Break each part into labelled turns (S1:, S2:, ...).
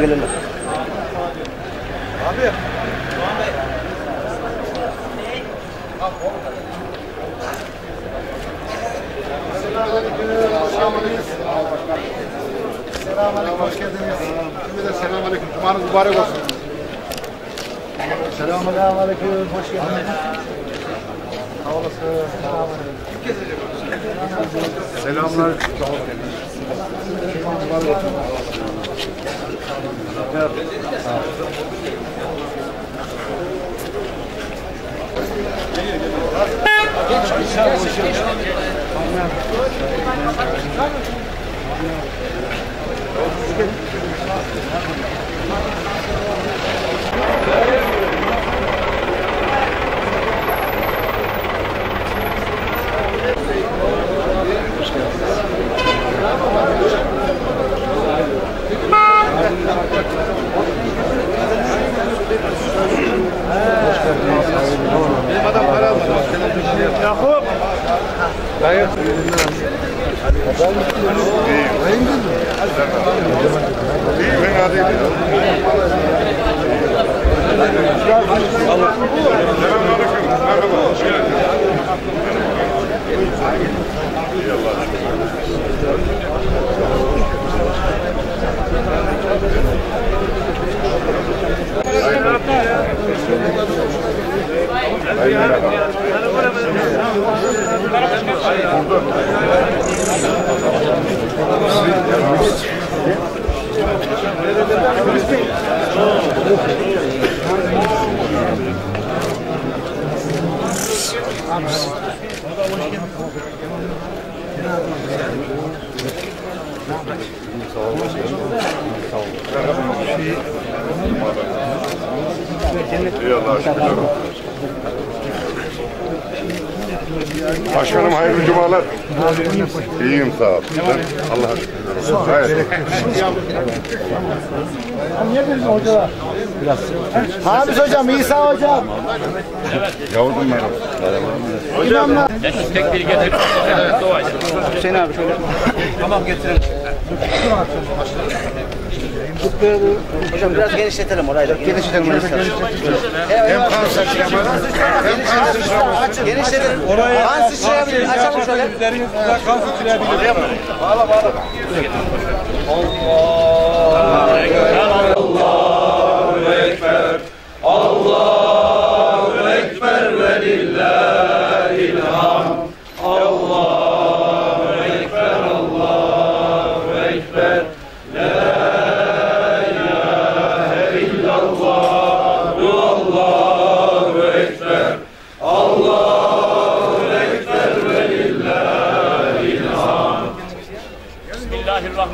S1: Kerem gelirler.
S2: Selamünaleyküm, hoş geldiniz. Cümleden selamünaleyküm. Cumanız mübarek olsun. Selamünaleyküm, hoş geldiniz. Sağ olasın. Selamlar. Cumanız mübarek olsun. Benim יעקב! Thank you. Dedi. İyi, ben adıyım. Selamünaleyküm. Merhaba, hoş geldin. İyi Allah'a şükür. Başkanım hayırlı cumalar. İyiyim sağ ol. Allah'a şükür. Hayır.
S3: Hamis hocam, İsa hocam.
S2: Yavrum benim.
S1: Tek bir getir. Hüseyin abi şöyle. Tamam getirin. Hocam biraz genişletelim orayı da. Genişletelim orayı.
S2: Hem kan sıçramadı hem kan sıçramadı.
S1: Genişletelim. Orayı kan sıçrayabilir. Açalım şöyle.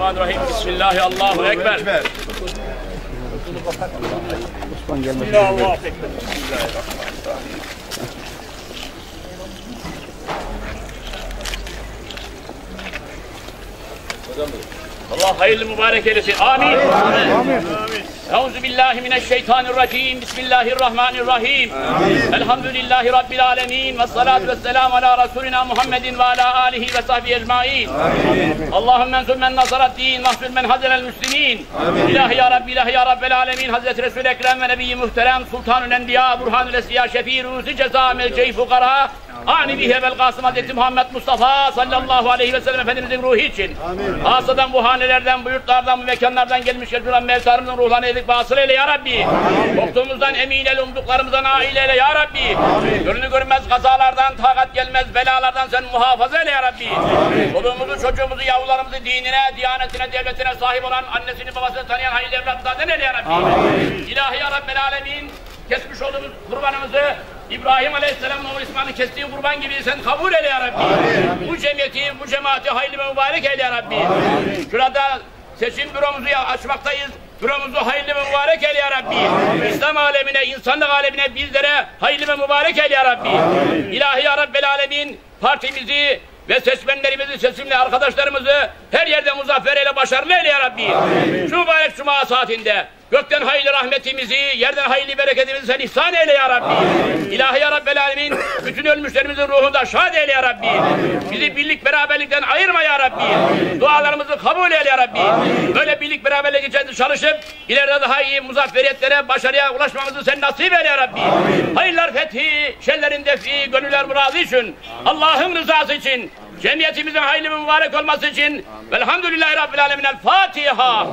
S4: Bismillahirrahmanirrahim. Bismillahi Allahu Ekber. Allahu Ekber. Allah hayırlı mübarek eylesin. Amin. Amin. Euzu billahi mineşşeytanirracim. Bismillahirrahmanirrahim. Elhamdülillahi rabbil alamin ve salatu vesselam ala resulina Muhammedin ve ala alihi ve sahbihi ecmaîn. Allahümme enzur men nazarat din mahzul men hazelel müslimin. İlahi ya Rabbi, ilahi ya Rabbel alemin. Hazreti Resul-i Ekrem ve Nebiyyi Muhterem Sultanül Enbiya Burhanül Esriya Şefii Ruzi Ceza Melce'i Fukara Ani bihe vel Kasım Hazreti Muhammed Mustafa sallallahu aleyhi ve sellem Efendimizin ruhu için. Hasadan bu hanelerden, bu yurtlardan, bu mekanlardan gelmiş geçmiş mevtarımızın ruhlarını edik basıl eyle ya Rabbi. Korktuğumuzdan emin eyle, umduklarımızdan aile eyle ya Rabbi. Görünü görmez kazalardan, takat gelmez belalardan sen muhafaza eyle ya Rabbi. Çoluğumuzu, çocuğumuzu, yavrularımızı dinine, diyanetine, devletine sahip olan annesini, babasını tanıyan hayırlı evlatlardan eyle ya Rabbi. İlahi ya Rabbel alemin kesmiş olduğumuz kurbanımızı İbrahim Aleyhisselam'ın oğlu İsmail'in kestiği kurban gibi sen kabul eyle ya Rabbi. Bu cemiyeti, bu cemaati hayırlı ve mübarek eyle ya Rabbi. Şurada seçim büromuzu açmaktayız. Büromuzu hayırlı ve mübarek eyle ya Rabbi. İslam alemine, insanlık alemine bizlere hayırlı ve mübarek eyle ya Rabbi. İlahi ya Rabbel Alemin partimizi ve seçmenlerimizi, seçimli arkadaşlarımızı her yerde muzaffer eyle, başarılı eyle ya Rabbi. Şu mübarek cuma saatinde gökten hayırlı rahmetimizi, yerden hayırlı bereketimizi sen ihsan eyle ya Rabbi. İlahi ya Rabbel Alemin bütün ölmüşlerimizin ruhunda şad eyle ya Rabbi. Bizi birlik beraberlikten ayırma ya Rabbi. Dualarımızı kabul eyle ya Rabbi. Böyle birlik beraberlik içerisinde çalışıp ileride daha iyi muzafferiyetlere, başarıya ulaşmamızı sen nasip eyle ya Rabbi. Hayırlar fethi, şerlerin defi, gönüller muradı için, Allah'ın rızası için, cemiyetimizin hayırlı ve mübarek olması için velhamdülillahi Rabbil Alemin. El Fatiha.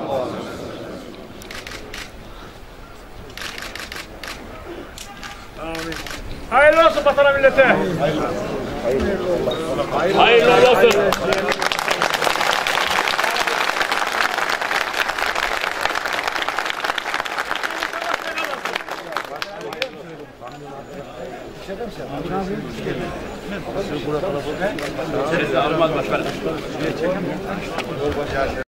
S1: Hayırlı olsun vatana millete.
S4: Hayırlı olsun. Şurada kalabalık. Sizi almaz başkanım.